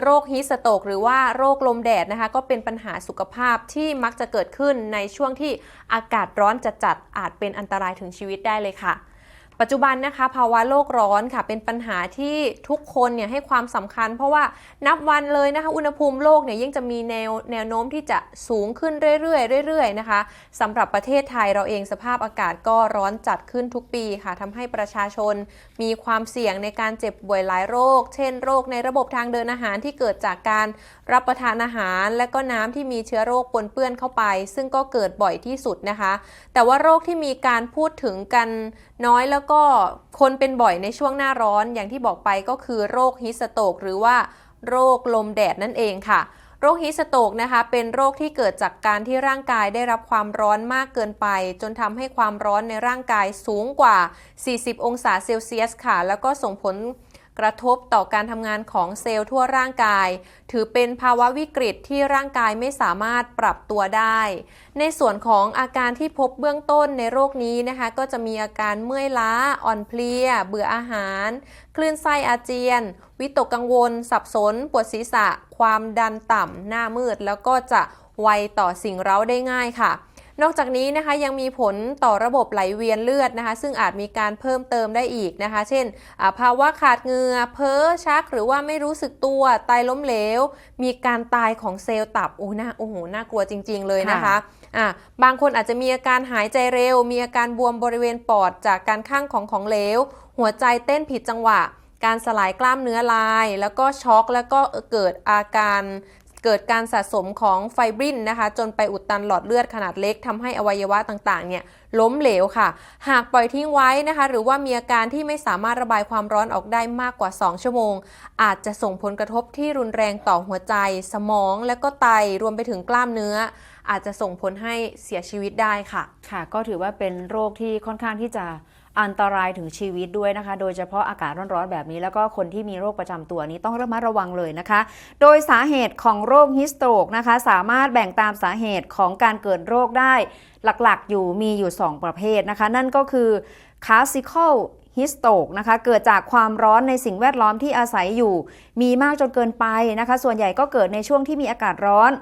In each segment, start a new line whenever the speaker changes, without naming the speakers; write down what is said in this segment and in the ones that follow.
โรคฮิสโตกหรือว่าโรคลมแดดนะคะ ก็เป็นปัญหาสุขภาพที่มักจะเกิดขึ้นในช่วงที่อากาศร้อนจัดๆอาจเป็นอันตรายถึงชีวิตได้เลยค่ะ ปัจจุบันนะคะ ภาวะโลกร้อนค่ะ เป็นปัญหาที่ทุกคนเนี่ยให้ความสำคัญ เพราะว่านับวันเลยนะคะ อุณหภูมิโลกเนี่ยยิ่งจะมีแนวแนวโน้มที่จะสูงขึ้นเรื่อยๆเรื่อยๆนะคะสำหรับประเทศไทยเราเองสภาพอากาศก็ร้อนจัดขึ้นทุกปีค่ะทำให้ประชาชนมีความเสี่ยงในการเจ็บป่วยหลายโรค เช่นโรคในระบบทางเดินอาหารที่เกิดจากการรับประทานอาหาร และก็น้ำที่มีเชื้อโรคปนเปื้อนเข้าไป ซึ่งก็เกิดบ่อยที่สุดนะคะ แต่ว่าโรคที่มีการพูดถึงกันน้อยแล้วก็คนเป็นบ่อยในช่วงหน้าร้อนอย่างที่บอกไปก็คือโรคฮิสโตกหรือว่าโรคลมแดดนั่นเองค่ะ โรคฮิสโตกนะคะ เป็นโรคที่เกิดจากการที่ร่างกายได้รับความร้อนมากเกินไป จนทำให้ความร้อนในร่างกายสูงกว่า 40 องศาเซลเซียสค่ะ แล้วก็ส่งผล กระทบต่อการทำงานของเซลล์ทั่วร่างกาย ถือเป็นภาวะวิกฤตที่ร่างกายไม่สามารถปรับตัวได้ ในส่วนของอาการที่พบเบื้องต้นในโรคนี้นะคะ ก็จะมีอาการเมื่อยล้า อ่อนเพลีย เบื่ออาหาร คลื่นไส้อาเจียน วิตกกังวล สับสน ปวดศีรษะ ความดันต่ำหน้ามืด แล้วก็จะไวต่อสิ่งเร้าได้ง่ายค่ะ นอกจากนี้นะคะยังมีผลต่อระบบไหลเวียนเลือดนะคะ ซึ่งอาจมีการเพิ่มเติมได้อีกนะคะ เช่นอ่าภาวะขาดเหงื่อเพ้อชัก หรือว่าไม่รู้สึกตัวไตล้มเหลว มีการตายของเซลล์ตับโอ้น่าโอ้โหน่ากลัวจริง ๆ เลยนะคะอะบางคนอาจจะมีอาการหายใจเร็ว มีอาการบวมบริเวณปอดจากการข้างของของเหลว หัวใจเต้นผิดจังหวะ การสลายกล้ามเนื้อลาย แล้วก็ช็อกแล้วก็เกิดอาการ เกิดการสะสมของไฟบรินนะคะ จนไปอุดตันหลอดเลือดขนาดเล็กทำให้อวัยวะต่างๆเนี่ยล้มเหลวค่ะ หากปล่อยทิ้งไว้นะคะ หรือว่ามีอาการที่ไม่สามารถระบายความร้อนออกได้มากกว่า 2 ชั่วโมง อาจจะส่งผลกระทบที่รุนแรงต่อหัวใจ สมองและก็ไตรวมไปถึงกล้ามเนื้อ อาจจะส่งผลให้เสียชีวิตได้ค่ะ
ค่ะ ก็ถือว่าเป็นโรคที่ค่อนข้างที่จะอันตรายถึงชีวิตด้วยนะคะ โดยเฉพาะอากาศร้อนๆแบบนี้ แล้วก็คนที่มีโรคประจำตัวนี้ต้องระมัดระวังเลยนะคะ โดยสาเหตุของโรคฮิสโตรกนะคะ สามารถแบ่งตามสาเหตุของการเกิดโรคได้หลักๆ อยู่มีอยู่ 2 ประเภทนะคะ นั่นก็คือ classical ฮิสโตกนะคะเกิดจากความร้อนในสิ่งแวดล้อมที่อาศัยอยู่ มีมากจนเกินไปนะคะ ส่วนใหญ่ก็เกิดในช่วงที่มีอากาศร้อน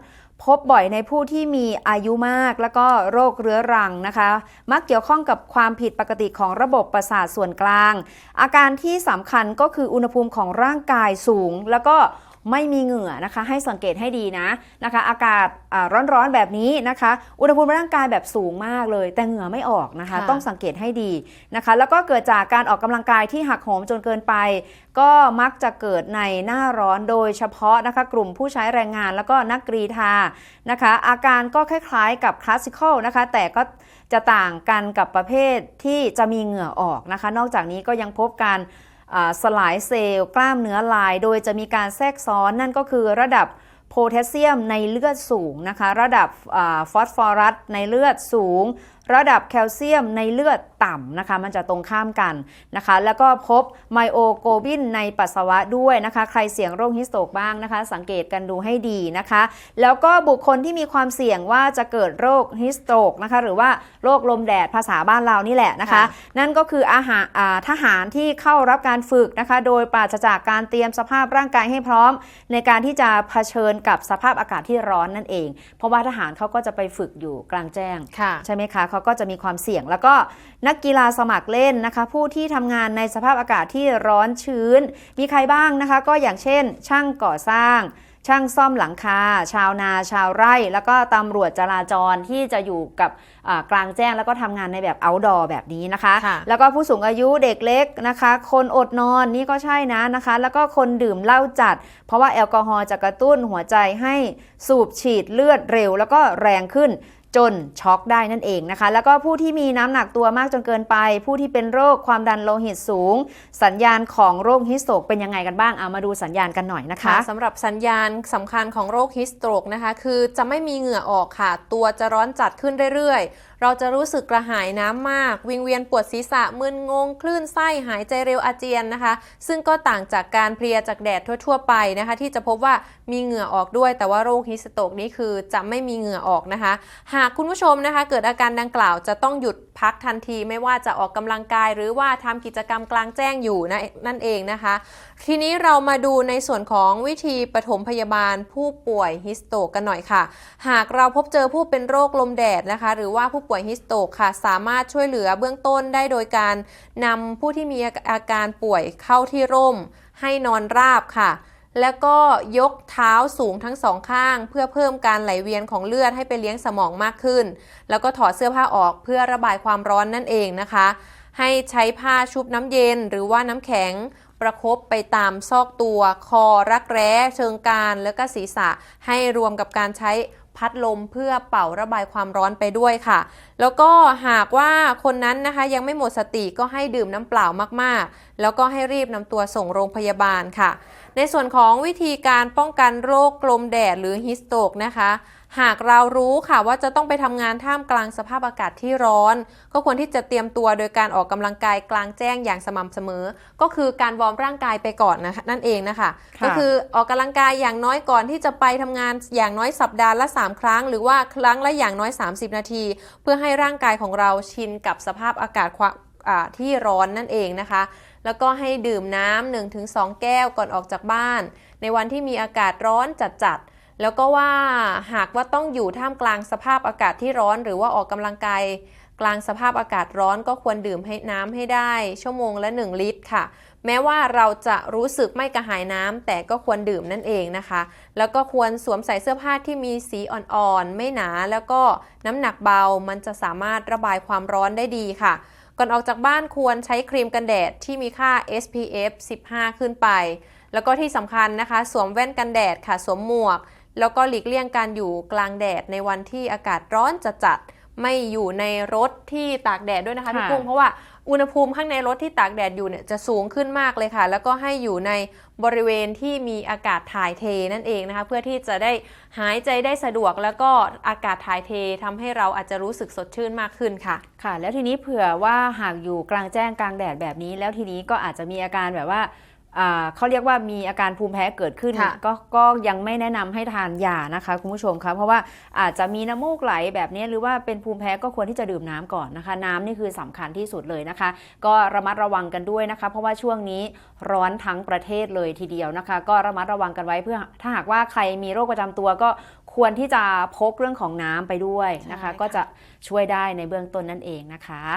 พบบ่อยในผู้ที่มีอายุมากแล้วก็โรคเรื้อรังนะคะ มักเกี่ยวข้องกับความผิดปกติของระบบประสาทส่วนกลาง อาการที่สำคัญก็คืออุณหภูมิของร่างกายสูง แล้วก็ ไม่มีเหงื่อนะคะ ให้สังเกตให้ดีนะนะคะ อากาศอ่าร้อนๆแบบนี้นะคะ อุณหภูมิร่างกายแบบสูงมากเลย แต่เหงื่อไม่ออกนะคะ
ค่ะ
ต้องสังเกตให้ดีนะคะ แล้วก็เกิดจากการออกกำลังกายที่หักโหมจนเกินไป ก็มักจะเกิดในหน้าร้อนโดยเฉพาะนะคะ กลุ่มผู้ใช้แรงงานแล้วก็นักกรีธานะคะ อาการก็คล้ายๆกับคลาสสิคอลนะคะ แต่ก็จะต่างกันกับประเภทที่จะมีเหงื่อออกนะคะ นอกจากนี้ก็ยังพบการอ่า สลายเซลล์กล้ามเนื้อลาย โดยจะมีการแทรกซ้อนนั่นก็คือระดับ โพแทสเซียมในเลือดสูงนะคะ ระดับอาฟอสฟอรัสในเลือดสูง ระดับแคลเซียมในเลือดต่ำนะคะ มันจะตรงข้ามกันนะคะ แล้วก็พบไมโอโกบินในปัสสาวะด้วยนะคะ ใครเสี่ยงโรคฮิสโตกบ้างนะคะ สังเกตกันดูให้ดีนะคะ แล้วก็บุคคลที่มีความเสี่ยงว่าจะเกิดโรคฮิสโตกนะคะ หรือว่าโรคลมแดดภาษาบ้านเรานี่แหละนะคะ
ค่ะ
นั่นก็คืออาหารอ่าทหารที่เข้ารับการฝึกนะคะ โดยปราศจากการเตรียมสภาพร่างกายให้พร้อม ในการที่จะเผชิญกับสภาพอากาศที่ร้อนนั่นเอง เพราะว่าทหารเขาก็จะไปฝึกอยู่กลางแจ้ง
ค่ะ
ใช่ไหมคะเขาก็จะมีความเสี่ยง แล้วก็นักกีฬาสมัครเล่นนะคะ ผู้ที่ทำงานในสภาพอากาศที่ร้อนชื้น มีใครบ้างนะคะ ก็อย่างเช่น ช่างก่อสร้าง ช่างซ่อมหลังคา ชาวนา ชาวไร่ แล้วก็ตำรวจจราจรที่จะอยู่กับอ่ากลางแจ้งแล้วก็ทำงานในแบบ outdoor แบบนี้นะคะ
ค่ะ
แล้วก็ผู้สูงอายุเด็กเล็กนะคะ คนอดนอนนี่ก็ใช่นะนะคะ แล้วก็คนดื่มเหล้าจัด เพราะว่าแอลกอฮอล์จะกระตุ้นหัวใจให้สูบฉีดเลือดเร็ว แล้วก็แรงขึ้น จนช็อกได้นั่นเองนะคะ แล้วก็ผู้ที่มีน้ำหนักตัวมากจนเกินไป ผู้ที่เป็นโรคความดันโลหิตสูง สัญญาณของโรคฮิสโตรกเป็นยังไงกันบ้างเอามาดูสัญญาณกันหน่อยนะ
คะสำหรับสัญญาณสำคัญของโรคฮิสโตรกนะคะ คือจะไม่มีเหงื่อออกค่ะ ตัวจะร้อนจัดขึ้นเรื่อยๆ เราจะรู้สึกกระหายน้ำมาก วิงเวียนปวดศีรษะมึนงง คลื่นไส้หายใจเร็วอาเจียนนะคะ ซึ่งก็ต่างจากการเพลียจากแดดทั่ว ๆ ไปนะคะ ที่จะพบว่ามีเหงื่อออกด้วย แต่ว่าโรคฮิสโตกนี้คือจะไม่มีเหงื่อออกนะคะ หากคุณผู้ชมนะคะ เกิดอาการดังกล่าวจะต้องหยุดพักทันทีไม่ว่าจะออกกำลังกาย หรือว่าทำกิจกรรมกลางแจ้งอยู่นะนั่นเองนะคะ ทีนี้เรามาดูในส่วนของวิธีปฐมพยาบาลผู้ป่วยฮิสโตกกันหน่อยค่ะ หากเราพบเจอผู้เป็นโรคลมแดดนะคะ หรือว่าผู้ป่วยฮิสโตกค่ะ สามารถช่วยเหลือเบื้องต้นได้โดยการนำผู้ที่มีอาการป่วยเข้าที่ร่ม ให้นอนราบค่ะ แล้วก็ยกเท้าสูงทั้งสองข้าง เพื่อเพิ่มการไหลเวียนของเลือดให้ไปเลี้ยงสมองมากขึ้น แล้วก็ถอดเสื้อผ้าออกเพื่อระบายความร้อนนั่นเองนะคะ ให้ใช้ผ้าชุบน้ำเย็น หรือว่าน้ำแข็งประคบไปตามซอกตัว คอรักแร้ เชิงกรานแล้วก็ศีรษะให้รวมกับการใช้ พัดลมเพื่อเป่าระบายความร้อนไปด้วยค่ะ แล้วก็หากว่าคนนั้นนะคะยังไม่หมดสติก็ให้ดื่มน้ำเปล่ามากๆ แล้วก็ให้รีบนำตัวส่งโรงพยาบาลค่ะ ในส่วนของวิธีการป้องกันโรคกลมแดดหรือฮิสโตกนะคะ หากเรารู้ค่ะว่าจะต้องไปทำงานท่ามกลางสภาพอากาศที่ร้อน ก็ควรที่จะเตรียมตัวโดยการออกกำลังกายกลางแจ้งอย่างสม่ำเสมอ ก็คือการวอร์มร่างกายไปก่อนนะคะนั่นเองนะคะ
ค่ะ
ก็คือออกกำลังกายอย่างน้อยก่อนที่จะไปทำงานอย่างน้อยสัปดาห์ละ 3 ครั้ง หรือว่าครั้งละอย่างน้อย 30 นาที เพื่อให้ร่างกายของเราชินกับสภาพอากาศความอ่าที่ร้อนนั่นเองนะคะ แล้วก็ให้ดื่มน้ำ1-2 แก้วก่อนออกจากบ้าน ในวันที่มีอากาศร้อนจัดๆ แล้วก็ว่าหากว่าต้องอยู่ท่ามกลางสภาพอากาศที่ร้อน หรือว่าออกกำลังกายกลางสภาพอากาศร้อนก็ควรดื่มให้น้ำให้ได้ ชั่วโมงละ 1 ลิตรค่ะ แม้ว่าเราจะรู้สึกไม่กระหายน้ำแต่ก็ควรดื่มนั่นเองนะคะ แล้วก็ควรสวมใส่เสื้อผ้าที่มีสีอ่อนๆ ไม่หนา แล้วก็น้ำหนักเบา มันจะสามารถระบายความร้อนได้ดีค่ะ ก่อนออกจากบ้านควรใช้ครีมกันแดดที่มีค่า SPF 15 ขึ้นไป แล้วก็ที่สำคัญนะคะ สวมแว่นกันแดดค่ะ สวมหมวก แล้วก็หลีกเลี่ยงการอยู่กลางแดดในวันที่อากาศร้อนจัดๆไม่อยู่ในรถที่ตากแดดด้วยนะคะพี่
ค่ะ
กุ้งเพราะว่าอุณหภูมิข้างในรถที่ตากแดดอยู่เนี่ยจะสูงขึ้นมากเลยค่ะ แล้วก็ให้อยู่ในบริเวณที่มีอากาศถ่ายเทนั่นเองนะคะ เพื่อที่จะได้หายใจได้สะดวก แล้วก็อากาศถ่ายเททำให้เราอาจจะรู้สึกสดชื่นมากขึ้นค่ะ
ค่ะ แล้วทีนี้เผื่อว่าหากอยู่กลางแจ้งกลางแดดแบบนี้ แล้วทีนี้ก็อาจจะมีอาการแบบว่าอ่า เขาเรียกว่ามีอาการภูมิแพ้เกิดขึ้น
ค่ะ
ก็ก็ยังไม่แนะนำให้ทานยานะคะคุณผู้ชมคะเพราะว่าอาจจะมีน้ำมูกไหลแบบนี้หรือว่าเป็นภูมิแพ้ก็ควรที่จะดื่มน้ำก่อนนะคะ น้ำนี่คือสำคัญที่สุดเลยนะคะ ก็ระมัดระวังกันด้วยนะคะ เพราะว่าช่วงนี้ร้อนทั้งประเทศเลยทีเดียวนะคะ ก็ระมัดระวังกันไว้เพื่อถ้าหากว่าใครมีโรคประจำตัวก็ควรที่จะพกเรื่องของน้ำไปด้วยนะคะ
ใช่ค่ะ
ก็จะช่วยได้ในเบื้องต้นนั่นเองนะคะ